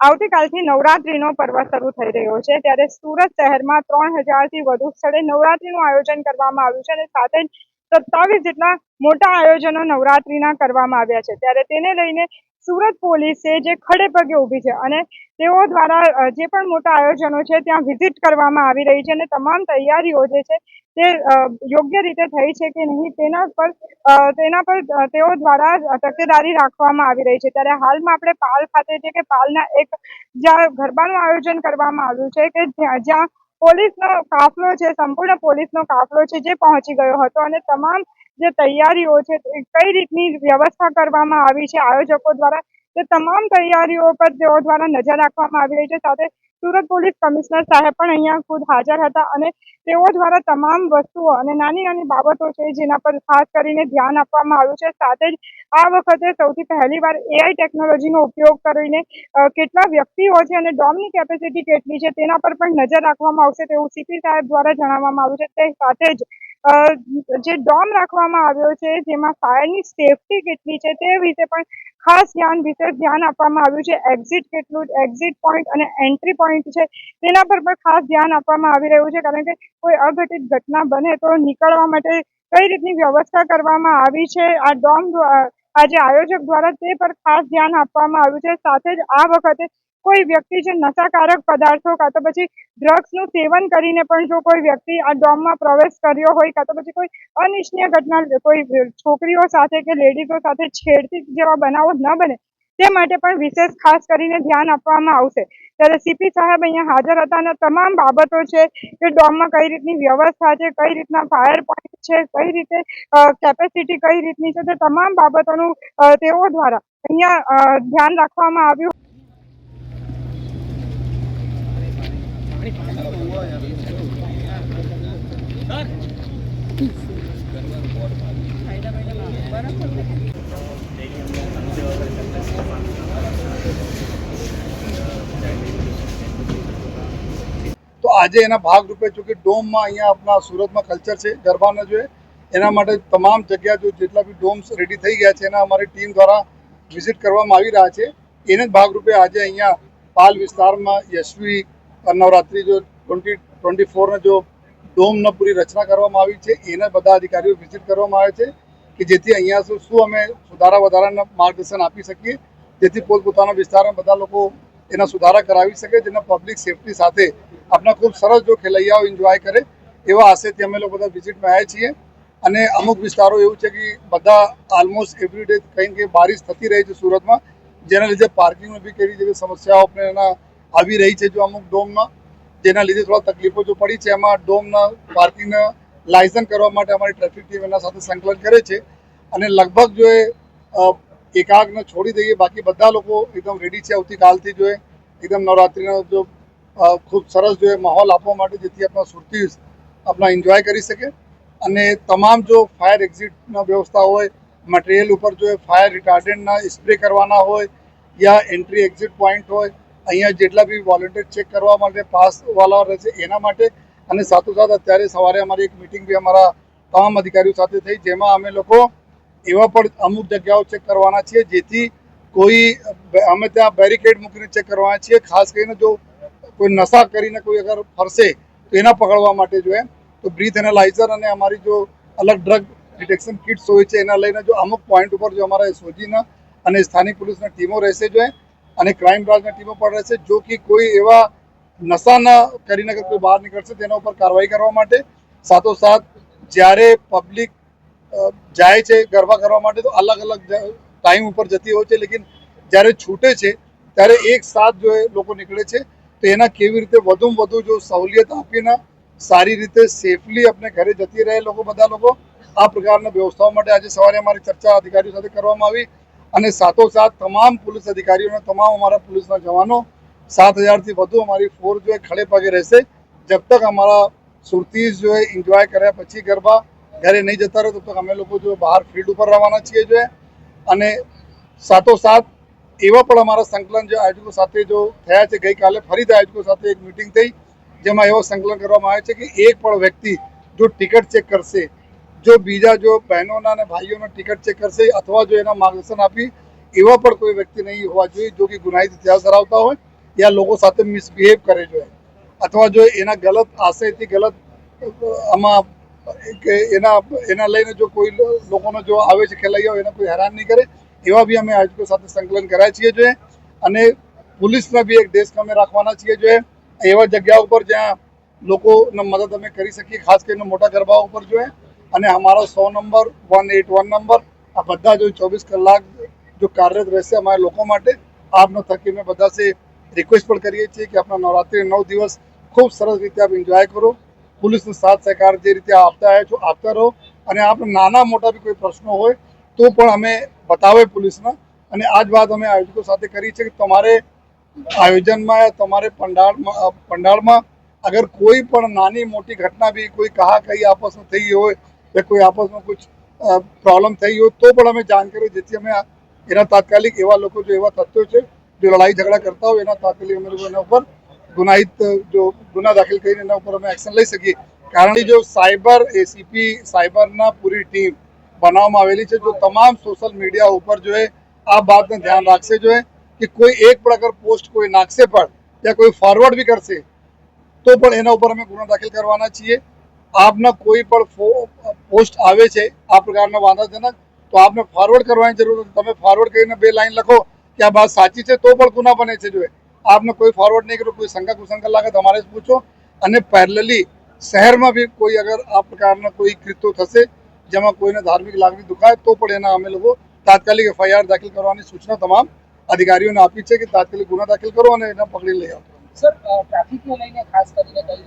આવતીકાલથી નવરાત્રીનો પર્વ શરૂ થઈ રહ્યો છે. ત્યારે સુરત શહેરમાં ત્રણ હજારથી વધુ સ્થળે નવરાત્રીનું આયોજન કરવામાં આવ્યું છે અને સાથે જ સત્તાવીસ જેટલા મોટા આયોજનો નવરાત્રિના કરવામાં આવ્યા છે. ત્યારે તેને લઈને સુરત પોલીસે જે ખડે પગે ઊભી છે અને તેઓ દ્વારા જે પણ મોટા આયોજનો છે ત્યાં વિઝિટ કરવામાં આવી રહી છે અને તમામ તૈયારીઓ જે છે તે યોગ્ય રીતે થઈ છે કે નહીં તેના પર તેના પર તેઓ દ્વારા તકેદારી રાખવામાં આવી રહી છે. ત્યારે હાલમાં આપણે પાલ ખાતે છે કે પાલના એક જ્યાં ગરબાનું આયોજન કરવામાં આવ્યું છે કે જ્યાં પોલીસનો કાફલો છે, સંપૂર્ણ પોલીસનો કાફલો છે જે પહોંચી ગયો હતો અને તમામ જે તૈયારીઓ છે કઈ રીતની વ્યવસ્થા કરવામાં આવી છે, આયોજકો દ્વારા, તે તમામ તૈયારીઓ પર તેઓ દ્વારા નજર રાખવામાં આવી રહી છે. સાથે સુરત પોલીસ કમિશનર સાહેબ પણ અહીંયા ખુદ હાજર હતા અને તેઓ દ્વારા તમામ વસ્તુઓ અને નાની નાની બાબતો છે જેના પર ખાસ કરીને ધ્યાન આપવામાં આવ્યું છે. સાથે જ આ વખતે સૌથી પહેલીવાર એઆઈ ટેકનોલોજીનો ઉપયોગ કરીને કેટલા વ્યક્તિઓ છે અને ડોમની કેપેસિટી કેટલી છે તેના પર પણ નજર રાખવામાં આવશે તેવું સીપી સાહેબ દ્વારા જણાવવામાં આવ્યું છે. તે સાથે જ જે ડોમ રાખવામાં આવ્યો છે જેમાં ફાયરની સેફટી કેટલી છે તે વિશે પણ ખાસ ધ્યાન વિશેષ ધ્યાન આપવામાં આવ્યું છે. એક્ઝિટ કેટલું એક્ઝિટ પોઈન્ટ અને એન્ટ્રી પોઈન્ટ છે. તેના પર પણ ખાસ ધ્યાન આપવામાં આવી રહ્યું છે. કારણ કે કોઈ અઘટિત ઘટના બને તો નીકળવા માટે કઈ રીતની વ્યવસ્થા કરવામાં આવી છે? આ ડોમ આજે આયોજક દ્વારા તે પર ખાસ ધ્યાન આપવામાં આવ્યું છે. સાથે જ આ વખતે કોઈ વ્યક્તિ જે નશાકારક પદાર્થો કાં તો પછી ડ્રગ્સનું સેવન કરીને પણ જો કોઈ વ્યક્તિ આ ડોમમાં પ્રવેશ કર્યો હોય કાં તો પછી કોઈ અનિચ્છનીય ઘટના, કોઈ છોકરીઓ સાથે કે લેડીઝો સાથે છેડતી જેવા બનાવો ન બને, તે માટે પણ વિશેષ ખાસ કરીને ધ્યાન આપવામાં આવશે. ત્યારે સીપી સાહેબ અહીંયા હાજર હતા અને તમામ બાબતો છે કે ડોમમાં કઈ રીતની વ્યવસ્થા છે, કઈ રીતના ફાયર પોઈન્ટ છે, કઈ રીતે કેપેસિટી કઈ રીતની છે, તે તમામ બાબતોનું તેઓ દ્વારા અહીંયા ધ્યાન રાખવામાં આવ્યું તો આજે એના ભાગરૂપે ચૂંકી ડોમમાં અહીંયા આપણા સુરતમાં કલ્ચર છે, ગરબાના જોઈએ એના માટે તમામ જગ્યા જો જેટલા બી ડોમ્સ રેડી થઈ ગયા છે, એના અમારી ટીમ દ્વારા વિઝિટ કરવામાં આવી રહ્યા છે. એને જ ભાગરૂપે આજે અહીંયા પાલ વિસ્તારમાં યશવી નવરાત્રિ જો ટ્વેન્ટી ટ્વેન્ટી ફોરને જો ડોમનો પૂરી રચના કરવામાં આવી છે, એના બધા અધિકારીઓ વિઝિટ કરવામાં આવે છે કે જેથી અહીંયા શું શું અમે સુધારા વધારાના માર્ગદર્શન આપી શકીએ, જેથી પોતપોતાના વિસ્તારમાં બધા લોકો એના સુધારા કરાવી શકે, જેના પબ્લિક સેફટી સાથે આપણા ખૂબ સરસ જો ખેલૈયાઓ એન્જોય કરે, એવા આશયથી અમે લોકો બધા વિઝિટમાં આવ્યા છીએ. અને અમુક વિસ્તારો એવું છે કે બધા ઓલમોસ્ટ એવરી ડે કંઈ કે બારિશ થતી રહે છે સુરતમાં, જેના લીધે પાર્કિંગમાં બી કેવી જેવી સમસ્યાઓ આપણે એના આવી રહી છે જો અમુક ડોમમાં. જેના લીધે થોડા તકલીફો જો પડી છે. એમાં ડોમના પાર્કિંગના લાયસન્સ કરવા માટે અમારી ટ્રાફિક ટીમ એના સાથે સંકલન કરે છે. અને લગભગ જો એ એકાગને છોડી દઈએ, બાકી બધા લોકો એકદમ રેડી છે. આવતીકાલથી જો એકદમ નવરાત્રિનો જો ખૂબ સરસ જો માહોલ આપવા માટે જેથી આપણા સુરતી આપણા એન્જોય કરી શકે. અને તમામ જો ફાયર એક્ઝિટના વ્યવસ્થા હોય મટીરિયલ ઉપર જો ફાયર રિટાર્ડન્ટના સ્પ્રે કરવાના હોય, યા એન્ટ્રી એક્ઝિટ પોઈન્ટ હોય અહીંયા જેટલા બી વોલન્ટિયર ચેક કરવા માટે પાસવાળા રહે છે, એના માટે અને સાથોસાથ અત્યારે સવારે અમારી એક મિટિંગ બી અમારા તમામ અધિકારીઓ સાથે થઈ, જેમાં અમે લોકો એવા પણ અમુક જગ્યાઓ ચેક કરવાના છીએ, જેથી કોઈ અમે ત્યાં બેરિકેડ મૂકીને ચેક કરવાના છીએ, ખાસ કરીને જો કોઈ નશા કરીને કોઈ અગર ફરશે તો એના પકડવા માટે જો એમ, તો બ્રીથ એનાલાઇઝર અને અમારી જો અલગ ડ્રગ ડિટેક્શન કિટ્સ હોય છે, એના લઈને જો અમુક પોઈન્ટ ઉપર જો અમારા એસઓજીના અને સ્થાનિક પોલીસના ટીમો રહેશે જો એ અને ક્રાઇમ બ્રાન્ચની ટીમો પણ રહેશે, જો કે કોઈ એવા નશાના કરીને કોઈ બહાર નીકળશે, તેના ઉપર કાર્યવાહી કરવા માટે. સાથોસાથ, જ્યારે પબ્લિક જાય છે ગરબા કરવા માટે, તો અલગ અલગ ટાઈમ ઉપર જતી હોય છે. લેકિન જ્યારે છૂટે છે, ત્યારે એક સાથ જો લોકો નીકળે છે, તો એના કેવી રીતે વધુમાં વધુ જો સહુલિયત આપીને સારી રીતે સેફલી આપણે ઘરે જતી રહે લોકો બધા લોકો, આ પ્રકારના વ્યવસ્થાઓ માટે આજે સવારે અમારી ચર્ચા અધિકારીઓ સાથે કરવામાં આવી. અને સાથોસાથ તમામ પોલીસ અધિકારીઓને તમામ અમારા પોલીસના જવાનો સાત હજારથી વધુ અમારી ફોર્સ જો ખડે પગે રહેશે. જબ તક અમારા સુરતી જો એન્જોય કર્યા પછી ગરબા ઘરે નહીં જતા રહે તબ તક અમે લોકો જો બહાર ફિલ્ડ ઉપર રવાના છીએ જો. અને સાથોસાથ એવા પણ અમારા સંકલન જે આયોજકો સાથે જો થયા છે, ગઈકાલે ફરીથી આયોજકો સાથે એક મિટિંગ થઈ, જેમાં એવો સંકલન કરવામાં આવે છે કે એક પણ વ્યક્તિ જો ટિકિટ ચેક કરશે જો બીજા જો બહેનોના અને ભાઈઓનો ટિકિટ ચેક કરશે અથવા જો એના માર્ગદર્શન આપી, એવા પણ કોઈ વ્યક્તિ નહીં હોવા જોઈએ જો કે ગુનાહિત ઇતિહાસ ધરાવતા હોય યા લોકો સાથે મિસબિહેવ કરે જોઈએ અથવા જો એના ગલત આશયથી ગલત, આમાં કે એના એના લઈને જો કોઈ લોકોનો જો આવે છે ખેલાઈઓ એને કોઈ હેરાન નહીં કરે, એવા બી અમે આયોજકો સાથે સંકલન કરાય છીએ જોઈએ. અને પોલીસના બી એક ડેસ્ક અમે રાખવાના છીએ જોઈએ. એવા જગ્યા ઉપર જ્યાં લોકોને મદદ અમે કરી શકીએ, ખાસ કરીને મોટા ગરબા ઉપર જોઈએ. અને અમારો સો number one eight one number, આ બધા જો ચોવીસ કલાક જો કાર્યરત રહેશે અમારા લોકો માટે, આપનો થકી અમે બધા સે રિક્વેસ્ટ પણ કરીએ છીએ કે આપણા નવરાત્રિ નવ દિવસ ખૂબ સરસ રીતે આપ એન્જોય કરો. પોલીસનો સાથ સહકાર જે રીતે આપતા આવ્યા છો, આપતા રહો. અને આપણે નાના મોટા બી કોઈ પ્રશ્નો હોય તો પણ અમે બતાવે પોલીસને. અને આ જ વાત અમે આયોજકો સાથે કરી છે કે તમારે આયોજનમાં તમારે પંડાળમાં પંડાળમાં અગર કોઈ પણ નાની મોટી ઘટના બી કોઈ કહા કહી આપસમાં થઈ ગઈ કે કોઈ આપસમાં કુછ પ્રોબ્લેમ થઈ હોય તો પણ અમે જાણ કરી જેથી અમે એના તાત્કાલિક એવા લોકો જો એવા તથ્યો છે, જો લડાઈ ઝઘડા કરતા હોય એના તાત્કાલિક અમે લોકો એના ઉપર ગુનાહિત જો ગુના દાખલ કરીને એના ઉપર અમે એક્શન લઈ શકીએ. કારણ કે જો સાયબર એસીપી સાયબરના પૂરી ટીમ બનાવવામાં આવેલી છે, જો તમામ સોશિયલ મીડિયા ઉપર જો આ બાતને ધ્યાન રાખશે, જો કે કોઈ એક પણ અગર પોસ્ટ કોઈ નાખશે પણ, યા કોઈ ફોરવર્ડ બી કરશે, તો પણ એના ઉપર અમે ગુનો દાખલ કરવાના છીએ. આપના કોઈ પણ પોસ્ટ આવે છે, આ પ્રકારના વાંધાજનક, તો આપને ફોરવર્ડ કરવાની જરૂર નથી. તમે ફોરવર્ડ કરીને બે લાઈન લખો કે આ વાત સાચી છે, તો પણ ગુના બને છે જો આપને કોઈ ફોરવર્ડ નહીં કર્યું કોઈ શંકા કુશંકા લાગે તમારે જ પૂછો. અને પેરેલલી શહેરમાં બી કોઈ અગર આ પ્રકારના કોઈ કૃત્યો થશે, જેમાં કોઈને ધાર્મિક લાગણી દુખાય, તો પણ એના અમે લોકો તાત્કાલિક એફઆઈઆર દાખલ કરવાની સૂચના તમામ અધિકારીઓને આપી છે કે તાત્કાલિક ગુના દાખલ કરો અને એને પકડી લઈ આવો સર ટ્રાફિકને લઈને ખાસ કરીને કઈ